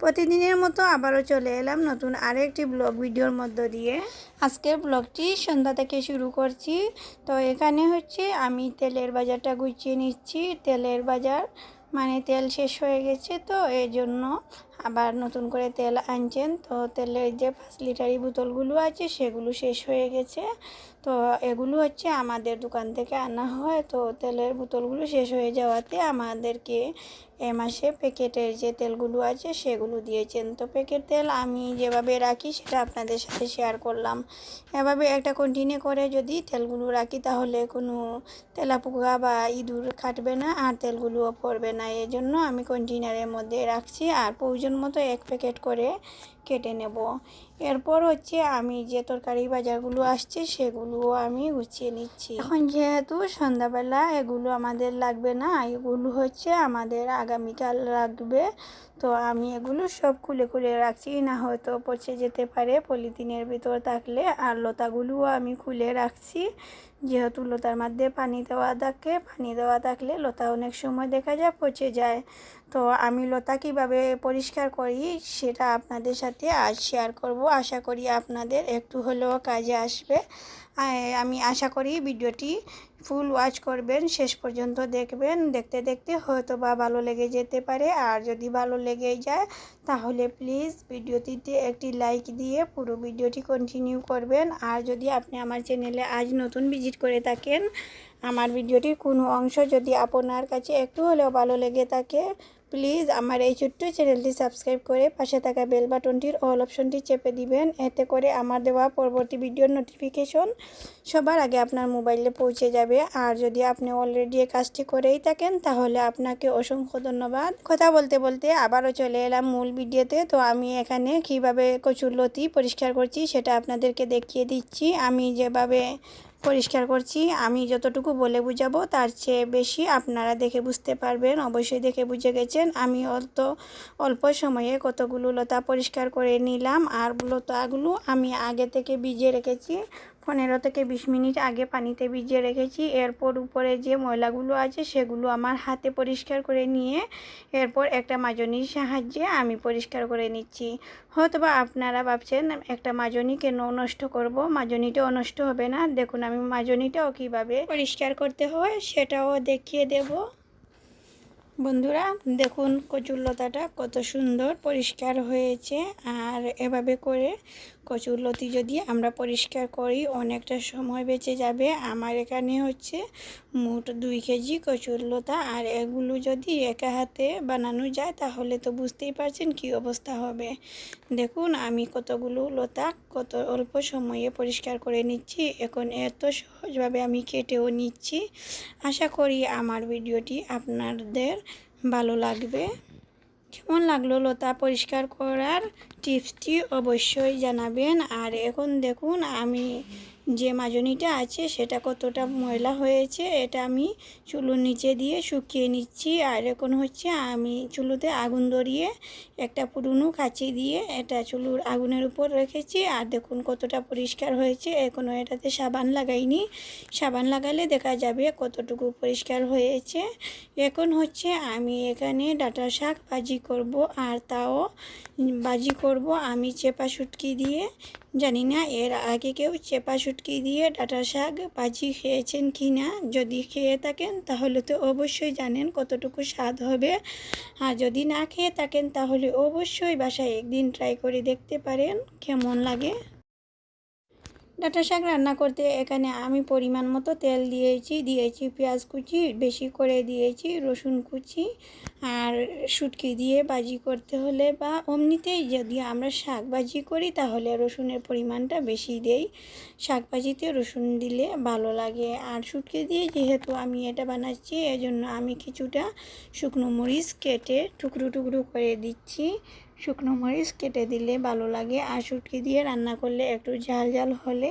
প্রতিদিনের মতো আবারও চলে এলাম নতুন আরেকটি ব্লগ ভিডিওর মধ্য দিয়ে। আজকের ব্লগটি সন্ধ্যা থেকে শুরু করছি। তো এখানে হচ্ছে আমি তেলের বাজারটা গুছিয়ে নিচ্ছি। তেলের বাজার মানে তেল শেষ হয়ে গেছে তো এই জন্য আবার নতুন করে তেল আনছেন। তো তেলের যে পাঁচ লিটারি বোতলগুলো আছে সেগুলো শেষ হয়ে গেছে। তো এগুলো হচ্ছে আমাদের দোকান থেকে আনা হয়। তো তেলের বোতলগুলো শেষ হয়ে যাওয়াতে আমাদেরকে এ মাসে প্যাকেটের যে তেলগুলো আছে সেগুলো দিয়েছেন। তো প্যাকেট তেল আমি যেভাবে রাখি সেটা আপনাদের সাথে শেয়ার করলাম। এভাবে একটা কন্টিনিউ করে যদি তেলগুলো রাখি তাহলে কোনো তেলাপোকা বা ইঁদুর কাটবে না আর তেলগুলোও পড়বে না। এই জন্য আমি কন্টেনারের মধ্যে রাখছি আর প্রয়োজন মতো এক প্যাকেট করে কেটে নেব। এরপর হচ্ছে আমি যে তরকারি বাজারগুলো আসছে সেগুলোও আমি গুছিয়ে নিচ্ছি। এখন যেহেতু সন্ধ্যাবেলা এগুলো আমাদের লাগবে না, এগুলো হচ্ছে আমাদের আগামীকাল লাগবে। তো আমি এগুলো সব খুলে খুলে রাখছি, না হয়তো পচে যেতে পারে পলিথিনের ভিতর থাকলে। আর লতাগুলোও আমি খুলে রাখছি, যেহেতু লতার মধ্যে পানি দেওয়া থাকে, পানি দেওয়া থাকলে লতা অনেক সময় দেখা যায় পচে যায়। তো আমি লতা কীভাবে পরিষ্কার করি সেটা আপনাদের সাথে আজ শেয়ার করব। আশা করি আপনাদের একটু হলেও কাজে আসবে। আমি আশা করি ভিডিওটি ফুল ওয়াচ করবেন, শেষ পর্যন্ত দেখবেন। দেখতে দেখতে হয়তো বা ভালো লেগে যেতে পারে। আর যদি ভালো লেগে যায়, তাহলে প্লিজ ভিডিওটিতে একটি লাইক দিয়ে পুরো ভিডিওটি কন্টিনিউ করবেন। আর যদি আপনি আমার চ্যানেলে আজ নতুন ভিজিট করে থাকেন, আমার ভিডিওটির কোনো অংশ যদি আপনার কাছে একটু হলেও ভালো লেগে থাকে প্লিজ আমার এই ছোট্ট চ্যানেলটি সাবস্ক্রাইব করে পাশে থাকা বেল বাটনটির অল অপশনটি চেপে দিবেন। এতে করে আমার দেওয়া পরবর্তী ভিডিওর নোটিফিকেশন সবার আগে আপনার মোবাইলে পৌঁছে যাবে। আর যদি আপনি অলরেডি এই কাজটি করেই থাকেন, তাহলে আপনাকে অসংখ্য ধন্যবাদ। কথা বলতে বলতে আবারও চলে এলাম মূল ভিডিওতে। তো আমি এখানে কীভাবে কচুর লতি পরিষ্কার করছি সেটা আপনাদেরকে দেখিয়ে দিচ্ছি। আমি যেভাবে পরিষ্কার করছি। আমি যতটুকু বলে বুঝাবো তার চেয়ে বেশি আপনারা দেখে বুঝতে পারবেন। অবশ্যই দেখে বুঝে গেছেন। আমি অত অল্প সময়ে কতগুলো লতা পরিষ্কার করে নিলাম। আর লতাগুলো আমি আগে থেকে ভিজিয়ে রেখেছি। পনেরো থেকে বিশ মিনিট আগে পানিতে ভিজিয়ে রেখেছি। এরপর উপরে যে ময়লাগুলো আছে সেগুলো আমার হাতে পরিষ্কার করে নিয়ে এরপর একটা মাজনির সাহায্যে আমি পরিষ্কার করে নিচ্ছি। হয়তোবা আপনারা ভাবছেন, একটা মাজনি কেন নষ্ট করব? মাজনিটাও নষ্ট হবে না। দেখুন, আমি মাজনিটাও কীভাবে পরিষ্কার করতে হয় সেটাও দেখিয়ে দেব। বন্ধুরা, দেখুন কচুরলতাটা কত সুন্দর পরিষ্কার হয়েছে। আর এভাবে করে কচুরলতি যদি আমরা পরিষ্কার করি, অনেকটা সময় বেঁচে যাবে। আমার এখানে হচ্ছে মোট দুই কেজি কচুরলতা আর এগুলো যদি একা হাতে বানানো যায়, তাহলে তো বুঝতেই পারছেন কি অবস্থা হবে। দেখুন, আমি কতগুলো লতা কত অল্প সময়ে পরিষ্কার করে নিচ্ছি। এখন এত সহজভাবে আমি কেটেও নিচ্ছি। আশা করি আমার ভিডিওটি আপনাদের ভালো লাগবে। কেমন লাগল লতা? পরিষ্কার করার টিপসটি অবশ্যই জানাবেন। আর এখন দেখুন আমি যে মাজনিটা আছে সেটা কতটা ময়লা হয়েছে এটা আমি চুলোর নিচে দিয়ে শুকিয়ে নিচ্ছি। আর এখন হচ্ছে আমি চুলোতে আগুন ধরিয়ে একটা পুরনো কাঁচি দিয়ে এটা চুলোর আগুনের উপর রেখেছি। আর দেখুন কতটা পরিষ্কার হয়েছে। এখনও এটাতে সাবান লাগাইনি। সাবান লাগালে দেখা যাবে কতটুকু পরিষ্কার হয়েছে। এখন হচ্ছে আমি এখানে ডাটা শাক ভাজি করব। আর তাও ভাজি করব আমি চেপা শুটকি দিয়ে। জানি না, এর আগে কেউ চেপা শুটকি দিয়ে ডাটা শাক ভাজি খেয়েছেন কি না? যদি খেয়ে থাকেন, তাহলে তো অবশ্যই জানেন কতটুকু স্বাদ হবে। আর যদি না খেয়ে থাকেন, তাহলে অবশ্যই বাসায় একদিন ট্রাই করে দেখতে পারেন, কেমন লাগে? ডাটা শাক রান্না করতে এখানে আমি পরিমাণ মতো তেল দিয়েছি দিয়েছি পেঁয়াজ কুচি, বেশি করে দিয়েছি রসুন কুচি আর শুটকি দিয়ে বাজি করতে হলে বা অমনিতেই যদি আমরা শাক ভাজি করি তাহলে রসুনের পরিমাণটা বেশি দেই। শাক ভাজিতে রসুন দিলে ভালো লাগে। আর শুটকি দিয়ে যেহেতু আমি এটা বানাচ্ছি, এজন্য আমি কিছুটা শুকনো মরিচ কেটে টুকরো টুকরো করে দিচ্ছি। শুকনো মরিচ কেটে দিলে ভালো লাগে আর শুটকি দিয়ে রান্না করলে একটু ঝাল ঝাল হলে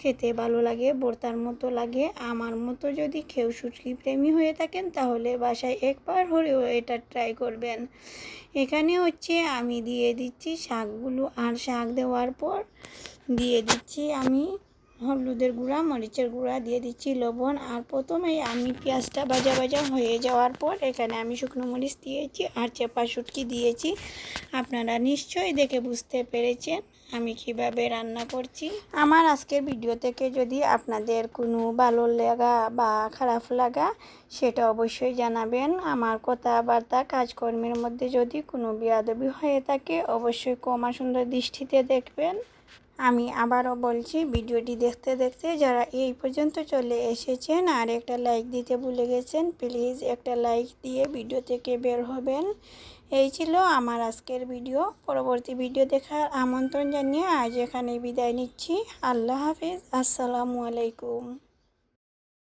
খেতে ভালো লাগে ভর্তার মতো লাগে। আমার মতো যদি কেউ শুটকি প্রেমী হয়ে থাকেন তাহলে বাসায় একবার হলেও এটা ট্রাই করবেন। এখানে হচ্ছে আমি দিয়ে দিচ্ছি শাকগুলো আর শাক দেওয়ার পর দিয়ে দিচ্ছি আমি হলুদের গুঁড়া, মরিচের গুঁড়া দিয়ে দিচ্ছি লবণ আর প্রথমেই আমি পেঁয়াজটা ভাজা ভাজা হয়ে যাওয়ার পর এখানে আমি শুকনো মরিচ দিয়েছি আর চেপা শুটকি দিয়েছি। আপনারা নিশ্চয়ই দেখে বুঝতে পেরেছেন। আমি কীভাবে রান্না করছি? আমার আজকের ভিডিও থেকে যদি আপনাদের কোনো ভালো লাগা বা খারাপ লাগা, সেটা অবশ্যই জানাবেন। আমার কথাবার্তা, কাজকর্মের মধ্যে যদি কোনো বিয়াদবি হয়ে থাকে, অবশ্যই কমা সুন্দর দৃষ্টিতে দেখবেন। আমি আবারও বলছি, ভিডিওটি দেখতে দেখতে যারা এই পর্যন্ত চলে এসেছেন আর একটা লাইক দিতে ভুলে গেছেন প্লিজ একটা লাইক দিয়ে ভিডিও থেকে বের হবেন। এই ছিল আমার আজকের ভিডিও। পরবর্তী ভিডিও দেখার আমন্ত্রণ জানিয়ে আজ এখানে বিদায় নিচ্ছি। আল্লাহ হাফিজ। আসসালামু আলাইকুম।